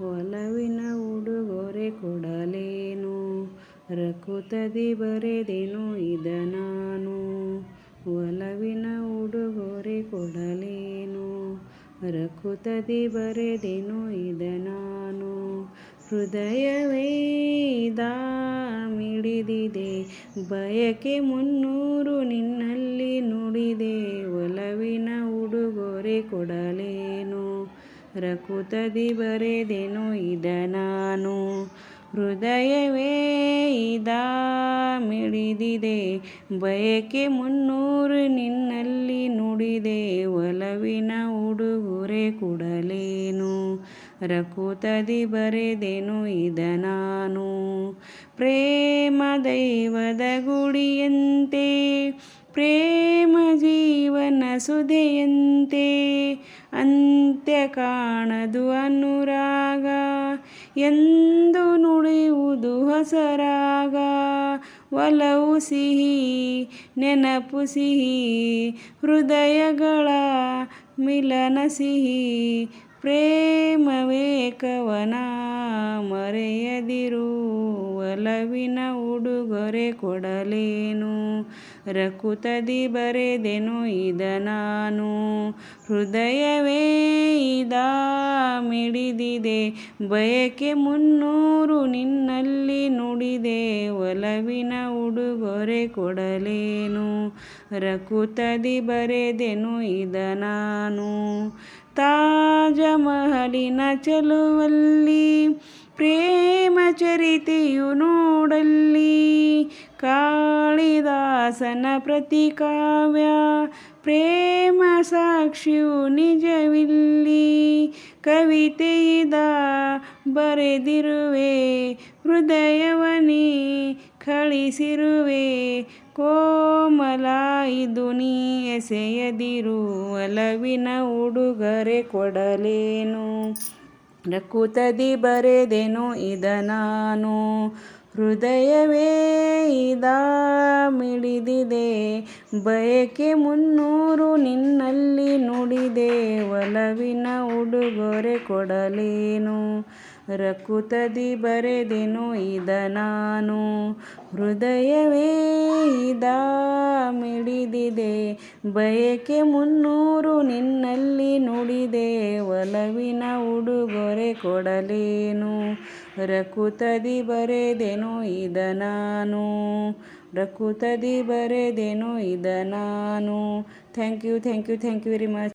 ಒಲವಿನ ಉಡುಗೊರೆ ಕೊಡಲೇನು? ರಕುತದಿ ಬರೆದೆನು ಇದ ನಾನು. ಒಲವಿನ ಉಡುಗೊರೆ ಕೊಡಲೇನು? ರಕುತದಿ ಬರೆದೆನು ಇದ ನಾನು. ಹೃದಯವೇ ಮಿಡಿದಿದೆ. ಬಯಕೆ ಮುನ್ನೂರು ನಿನ್ನಲ್ಲಿ ನುಡಿದೆ. ಒಲವಿನ ಉಡುಗೊರೆ ಕೊಡಲೇನು ರಕುತದಿ ಬರೆದೆನು ಇದ ನಾನು. ಹೃದಯವೇ ಇದ ಮಿಡಿದಿದೆ. ಬಯಕೆ ಮುನ್ನೂರು ನಿನ್ನಲ್ಲಿ ನುಡಿದೆ. ಒಲವಿನ ಉಡುಗೊರೆ ಕೊಡಲೇನು. ರಕುತದಿ ಬರೆದೆನು ಇದ ನಾನು. ಪ್ರೇಮ ದೈವದ ಗುಡಿಯಂತೆ. ಪ್ರೇಮ ಜೀವನ ಸುಧೆಯಂತೆ ಅಂತ್ಯ ಕಾಣದು ಅನುರಾಗ. ಎಂದು ನುಡಿಯುವುದು ಹೊಸರಾಗ. ಒಲವು ಸಿಹಿ, ನೆನಪು ಸಿಹಿ, ಹೃದಯಗಳ ಮಿಲನ ಸಿಹಿ, ಪ್ರೇಮವೇ ಕವನ ಮರೆಯದಿರು. ಒಲವಿನ ಉಡುಗೊರೆ ಕೊಡಲೇನು? ರಕುತದಿ ಬರೆದೆನು ಇದ ನಾನು. ಹೃದಯವೇ ಇದ ಮಿಡಿದಿದೆ. ಬಯಕೆ ಮುನ್ನೂರು ನಿನ್ನಲ್ಲಿ ನುಡಿದೆ. ಒಲವಿನ ಉಡುಗೊರೆ ಕೊಡಲೇನು? ರಕುತದಿ ಬರೆದೆನು ಇದ ನಾನು. ತಾಜಮಹಲಿನ ಚೆಲುವಲ್ಲಿ ಪ್ರೇಮ ಚರಿತೆಯು ನೋಡಲ್ಲಿ. ಕಾಳಿದಾಸನ ಪ್ರತಿಕಾವ್ಯ. ಪ್ರೇಮ ಸಾಕ್ಷಿಯು ನಿಜವಿಲ್ಲಿ. ಕವಿತೆಯಿದ ಬರೆದಿರುವೆ. ಹೃದಯವನಿ ಕಳಿಸಿರುವೆ ಕೋಮಲ, ಇದು ನೀ ಎಸೆಯದಿರು. ಒಲವಿನ ಉಡುಗೊರೆ ಕೊಡಲೇನು? ರಕುತದಿ ಬರೆದೆನು ಇದ ನಾನು. ಹೃದಯವೇ ಇದ ಮಿಡಿದಿದೆ. ಬಯಕೆ ಮುನ್ನೂರು ನಿನ್ನಲ್ಲಿ ನುಡಿದೆ. ಒಲವಿನ ಉಡುಗೊರೆ ಕೊಡಲೇನು. ರಕುತದಿ ಬರೆದೆನು ಇದ ನಾನು. ಹೃದಯವೇ ಇದ ಮಿಡಿದಿದೆ. ಬಯಕೆ ಮುನ್ನೂರು ನಿನ್ನಲ್ಲಿ ನುಡಿದೆ. ಒಲವಿನ ಉಡುಗೊರೆ ಕೊಡಲೇನು. ರಕುತದಿ ಬರೆದೆನು ಇದ ನಾನು. ರಕುತದಿ ಬರೆದೆನು ಇದ ನಾನು. Thank you thank you thank you very much.